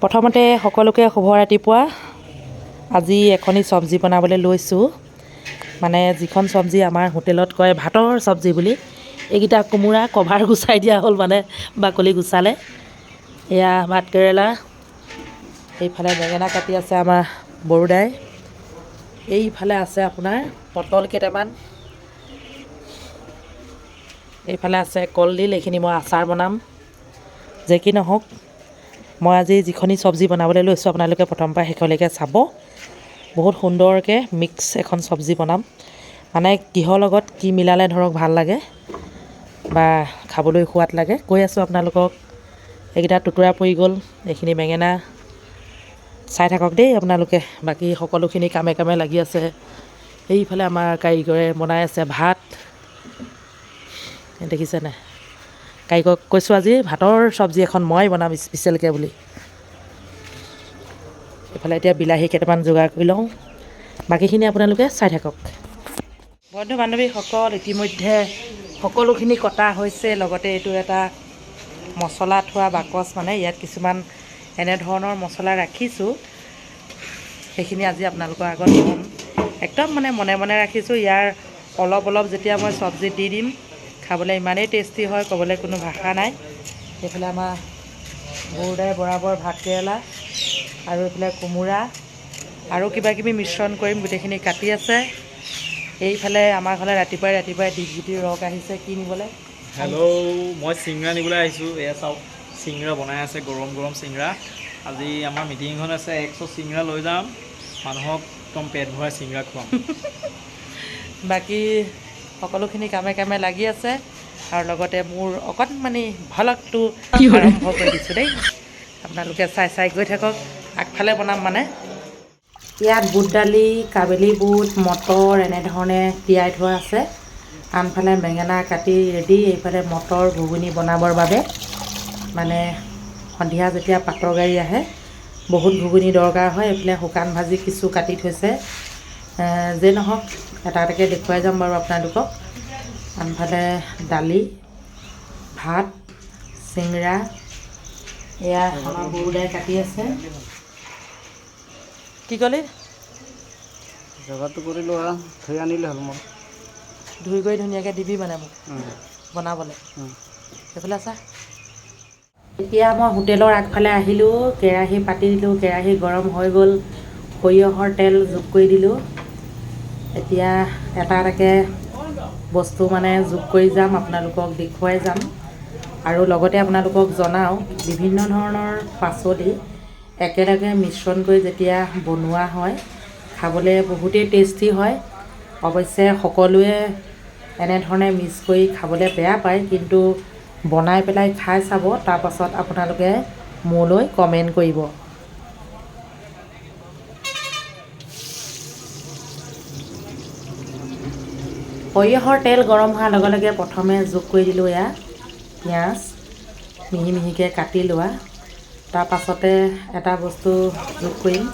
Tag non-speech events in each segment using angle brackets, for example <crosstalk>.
প্ৰথমতে সকলোকে শুভ ৰাতিপুৱা। আজি এখনি চব্জি বনাবলৈ লৈছোঁ। মানে যিখন চব্জি আমাৰ হোটেলত কয় ভাতৰ চব্জি বুলি এইকেইটা কোমোৰা কভাৰ গুচাই দিয়া হ'ল মানে বাকলি গুচালে। এয়া ভাত কেৰেলা এইফালে বেঙেনা কাটি আছে আমাৰ বৰুদাই। এইফালে আছে আপোনাৰ পটল কেইটামান। এইফালে আছে কলডিল এইখিনি মই আচাৰ বনাম। যে কি নহওক। মই আজি যিখনি চব্জি বনাবলৈ লৈছোঁ, আপোনালোকে প্ৰথমৰ পৰা শেষলৈকে চাব। বহুত সুন্দৰকৈ মিক্স এখন চব্জি বনাম। মানে কিহৰ লগত কি মিলালে ধৰক ভালো লাগে বা খাবলৈ সোৱাদ লাগে, কৈ আছোঁ আপোনালোকক। এইকেইটা টুকুৰা পৰি গ'ল, এইখিনি বেঙেনা। চাই থাকক দেই আপোনালোকে, বাকী সকলোখিনি কামে কামে লাগি আছে। এইফালে আমাৰ কাৰিকৰে বনাই আছে ভাত। দেখিছে নাই কাৰিকক কৈছোঁ আজি ভাতৰ চব্জি এখন মই বনাম স্পেচিয়েলকৈ বুলি। এইফালে এতিয়া বিলাহী কেইটামান যোগাৰ কৰি লওঁ। বাকীখিনি আপোনালোকে চাই থাকক। বন্ধু বান্ধৱীসকল ইতিমধ্যে সকলোখিনি কটা হৈছে লগতে এইটো এটা মছলা থোৱা বাকচ মানে ইয়াত কিছুমান এনেধৰণৰ মছলা ৰাখিছোঁ। সেইখিনি আজি আপোনালোকৰ আগত একদম মানে মনে মনে ৰাখিছোঁ। ইয়াৰ অলপ অলপ যেতিয়া মই চব্জিত দি দিম খাবলৈ ইমানেই টেষ্টি হয় ক'বলৈ কোনো ভাষা নাই। এইফালে আমাৰ বৰুদাই বৰাবৰ ভাত কেৰেলা আৰু এইফালে কোমোৰা আৰু কিবা কিবি মিশ্ৰণ কৰিম গোটেইখিনি কাটি আছে। এইফালে আমাৰ ঘৰলৈ ৰাতিপুৱাই ৰাতিপুৱাই দীপজ্যোতি ৰস আহিছে কি নিবলৈ? হেল্ল' মই চিংৰা নিবলৈ আহিছোঁ। এয়া চাওক চিংৰা বনাই আছে গৰম গৰম চিংৰা। আজি আমাৰ মিটিংখন আছে একশ চিংৰা লৈ যাম। মানুহক একদম পেট ভৰাই চিংৰা খুৱাম। বাকী সকলোখিনি কামে কামে লাগি আছে আৰু লগতে মোৰ অকণমানি ভলকটো আৰম্ভ কৰি দিছোঁ দেই। আপোনালোকে চাই চাই গৈ থাকক। আগফালে বনাম মানে। ইয়াত বুট দালি কাবেলি বুট মটৰ এনেধৰণে তিয়াই থোৱা আছে। আনফালে বেঙেনা কাটি ৰেডি এইফালে মটৰ ঘুগুনি বনাবৰ বাবে। মানে সন্ধিয়া যেতিয়া পাটৰ গাড়ী আহে বহুত ঘুগুনি দৰকাৰ হয়। এইফালে শুকান ভাজি কিছু কাটি থৈছে। যে নহওক এটা এটাকৈ দেখুৱাই যাম বাৰু আপোনালোকক। আনফালে দালি ভাত চিংৰা এয়া আমাৰ বৰুদাই কাটি আছে। কি ক'লি? জগাটো কৰি লোৱা থৈ আনিলে হ'ল মই। ধুই কৰি ধুনীয়াকৈ দিবি মানে মোক বনাবলৈ। সেইফালে চা এতিয়া মই হোটেলৰ আগফালে আহিলোঁ কেৰাহী পাতি দিলোঁ কেৰাহী গৰম হৈ গ'ল সৰিয়হৰ তেল যোগ কৰি দিলোঁ। এতিয়া এটা এটাকৈ বস্তু মানে যোগ কৰি যাম আপোনালোকক দেখুৱাই যাম। আৰু লগতে আপোনালোকক জনাওঁ বিভিন্ন ধৰণৰ পাচলি একেলগে মিশ্ৰণ কৰি যেতিয়া বনোৱা হয় খাবলৈ বহুতেই টেষ্টি হয়। অৱশ্যে সকলোৱে এনেধৰণে মিক্স কৰি খাবলৈ বেয়া পায় কিন্তু বনাই পেলাই খাই চাব তাৰপাছত আপোনালোকে মোলৈ কমেণ্ট কৰিব। সৰিয়হৰ তেল গৰম হোৱাৰ লগে লগে প্ৰথমে যোগ কৰি দিলোঁ এয়া পিঁয়াজ মিহি মিহিকৈ কাটি লোৱা। তাৰ পাছতে এটা বস্তু যোগ কৰিম।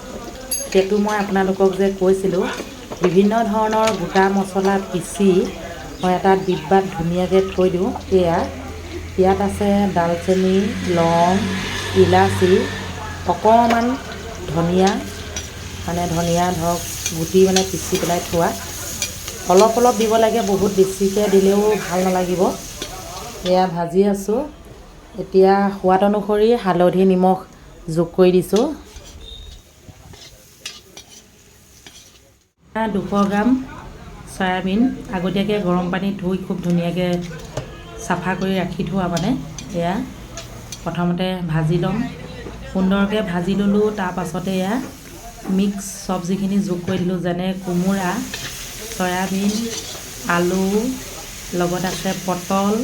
সেইটো মই আপোনালোকক যে কৈছিলোঁ বিভিন্ন ধৰণৰ গোটা মছলা পিচি মই এটা ডিব্বাত ধুনীয়াকৈ থৈ দিওঁ। এয়া ইয়াত আছে ডালচেনি লং ইলাচি অকণমান ধনিয়া মানে ধনিয়া ধৰক গুটি মানে পিচি পেলাই থোৱা। অলপ অলপ দিব লাগে বহুত বেছিকৈ দিলেও ভাল নালাগিব। এয়া ভাজি আছোঁ। এতিয়া সোৱাদ অনুসৰি হালধি নিমখ যোগ কৰি দিছোঁ। দুশ গ্ৰাম চয়াবিন আগতীয়াকৈ গৰম পানীত ধুই খুব ধুনীয়াকৈ চাফা কৰি ৰাখি থোৱা মানে এয়া। প্ৰথমতে ভাজি ল'ম। সুন্দৰকৈ ভাজি ল'লোঁ তাৰ পাছতে এয়া মিক্স চব্জিখিনি যোগ কৰি দিলোঁ যেনে কোমোৰা চয়াবিন আলু লগত আছে পটল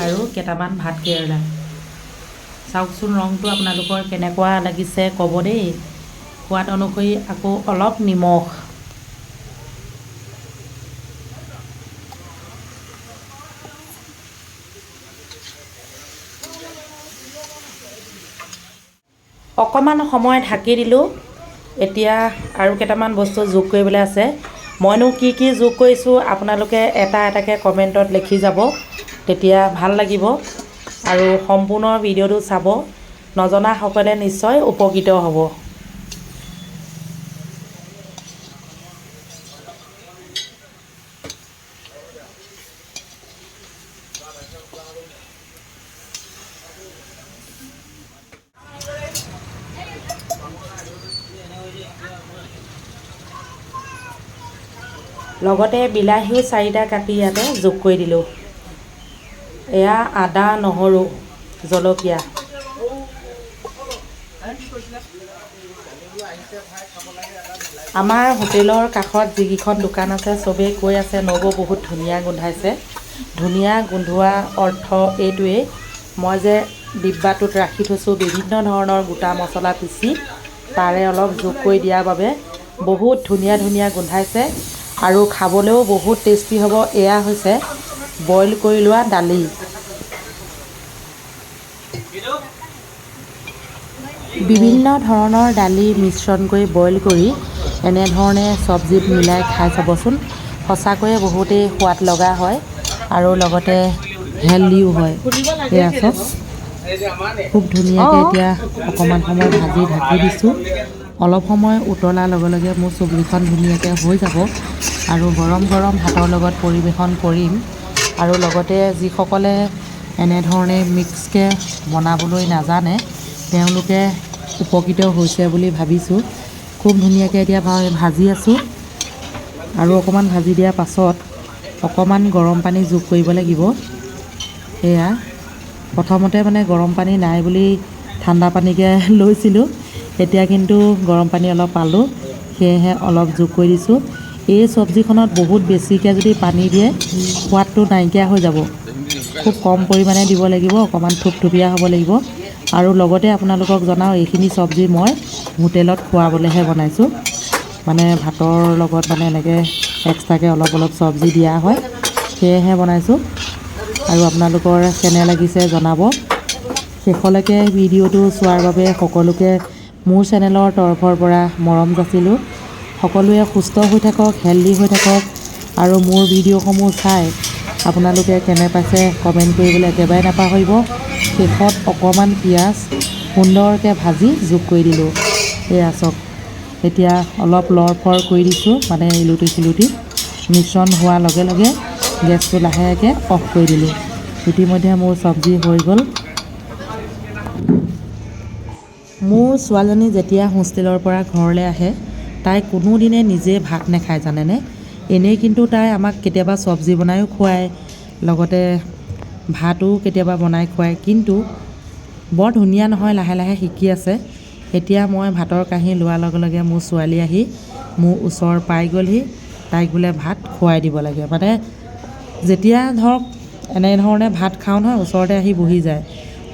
আৰু কেইটামান ভাত কেৰেলা। চাওকচোন ৰংটো আপোনালোকৰ কেনেকুৱা লাগিছে ক'ব দেই। সোৱাদ অনুসৰি আকৌ অলপ নিমখ। অকণমান সময় ঢাকি দিলোঁ। এতিয়া আৰু কেইটামান বস্তু যোগ কৰিবলৈ আছে। মইনো কি কি যোগ কৰিছোঁ, আপোনালোকে এটা এটাকৈ কমেণ্টত লিখি যাব, তেতিয়া ভালো লাগিব। আৰু সম্পূৰ্ণ ভিডিঅ'টো চাব নজনাসকলে নিশ্চয় উপকৃত হ'ব। লগতে বিলাহীও চাৰিটা কাটি ইয়াতে যোগ কৰি দিলোঁ। এয়া আদা নহৰু জলকীয়া। আমাৰ হোটেলৰ কাষত যিকেইখন দোকান আছে চবেই কৈ আছে, নবৌ বহুত ধুনীয়া গোন্ধাইছে। ধুনীয়া গোন্ধোৱা অৰ্থ এইটোৱেই। মই যে ডিব্বাটোত ৰাখি থৈছোঁ, বিভিন্ন ধৰণৰ গোটা মছলা পিচি, তাৰে অলপ যোগ কৰি দিয়াৰ বাবে বহুত ধুনীয়া ধুনীয়া গোন্ধাইছে। আৰু খাবলৈও বহুত টেষ্টি হ'ব। এয়া হৈছে বইল কৰি লোৱা দালি। বিভিন্ন ধৰণৰ দালি মিশ্ৰণ কৰি বইল কৰি এনেধৰণে চব্জিত মিলাই খাই চাবচোন। সঁচাকৈয়ে বহুতেই সোৱাদ লগা হয় আৰু লগতে হেল্ডিও হয়। এয়া চব খুব ধুনীয়াকৈ এতিয়া অকণমান সময় ভাজি ঢাকি দিছোঁ। অলপ সময় উতলাৰ লগে লগে মোৰ চব্জিখন ধুনীয়াকৈ হৈ যাব আৰু গৰম গৰম ভাতৰ লগত পৰিৱেশন কৰিম। আৰু লগতে যিসকলে এনেধৰণে মিক্সকৈ বনাবলৈ নাজানে তেওঁলোকে উপকৃত হৈছে বুলি ভাবিছোঁ। খুব ধুনীয়াকৈ এতিয়া ভাজি আছোঁ। আৰু অকণমান ভাজি দিয়াৰ পাছত অকণমান গৰম পানী যোগ কৰিব লাগিব। এয়া প্ৰথমতে মানে গৰম পানী নাই বুলি ঠাণ্ডা পানীকে <laughs> লৈছিলোঁ। এতিয়া কিন্তু গৰম পানী অলপ পালোঁ সেয়েহে অলপ যোগ কৰি দিছোঁ। এই চব্জিখনত বহুত বেছিকৈ যদি পানী দিয়ে সোৱাদটো নাইকিয়া হৈ যাব। খুব কম পৰিমাণে দিব লাগিব অকণমান থুপথুপীয়া হ'ব লাগিব। আৰু লগতে আপোনালোকক জনাওঁ এইখিনি চব্জি মই হোটেলত খোৱাবলৈহে বনাইছোঁ। মানে ভাতৰ লগত মানে এনেকৈ এক্সট্ৰাকৈ অলপ অলপ চব্জি দিয়া হয় সেয়েহে বনাইছোঁ। আৰু আপোনালোকৰ কেনে লাগিছে জনাব। শেষলৈকে ভিডিঅ'টো চোৱাৰ বাবে সকলোকে মোৰ চেনেলৰ তৰফৰ পৰা মৰম যাচিলোঁ সকলোৱে সুস্থ হৈ থাকক হেল্ডি হৈ থাকক আৰু মোৰ ভিডিঅ'সমূহ চাই আপোনালোকে কেনে পাইছে কমেণ্ট কৰিবলৈ একেবাৰে নাপাহৰিব। শেষত অকণমান পিঁয়াজ সুন্দৰকৈ ভাজি যোগ কৰি দিলোঁ। এয়া চাওক এতিয়া অলপ লৰফৰ কৰি দিছোঁ মানে ইলুটি চিলুটি। মিশ্ৰণ হোৱাৰ লগে লগে গেছটো লাহেকৈ অফ কৰি দিলোঁ। ইতিমধ্যে মোৰ চব্জি হৈ গ'ল। মোৰ ছোৱালীজনী যেতিয়া হোষ্টেলৰ পৰা ঘৰলৈ আহে তাই কোনোদিনে নিজে ভাত নাখায় জানেনে? এনেই কিন্তু তাই আমাক কেতিয়াবা চব্জি বনায়ো খুৱায় লগতে ভাতো কেতিয়াবা বনাই খুৱায়। কিন্তু বৰ ধুনীয়া নহয় লাহে লাহে শিকি আছে। এতিয়া মই ভাতৰ কাঁহী লোৱাৰ লগে লগে মোৰ ছোৱালী আহি মোৰ ওচৰ পাই গ'লহি তাইক বোলে ভাত খুৱাই দিব লাগে। মানে যেতিয়া ধৰক এনেধৰণে ভাত খাওঁ নহয় ওচৰতে আহি বহি যায়।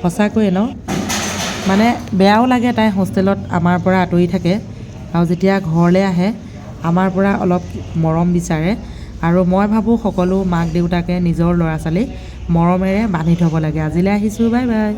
সঁচাকৈয়ে ন? মানে বেয়াও লাগে তাই হোষ্টেলত আমাৰ পৰা আঁতৰি থাকে। আৰু যেতিয়া ঘৰলৈ আহে আমাৰ পৰা অলপ মৰম বিচাৰে। আৰু মই ভাবোঁ সকলো মাক দেউতাকে নিজৰ ল'ৰা ছোৱালীক মৰমেৰে বান্ধি থ'ব লাগে। আজিলৈ আহিছোঁ বাই বাই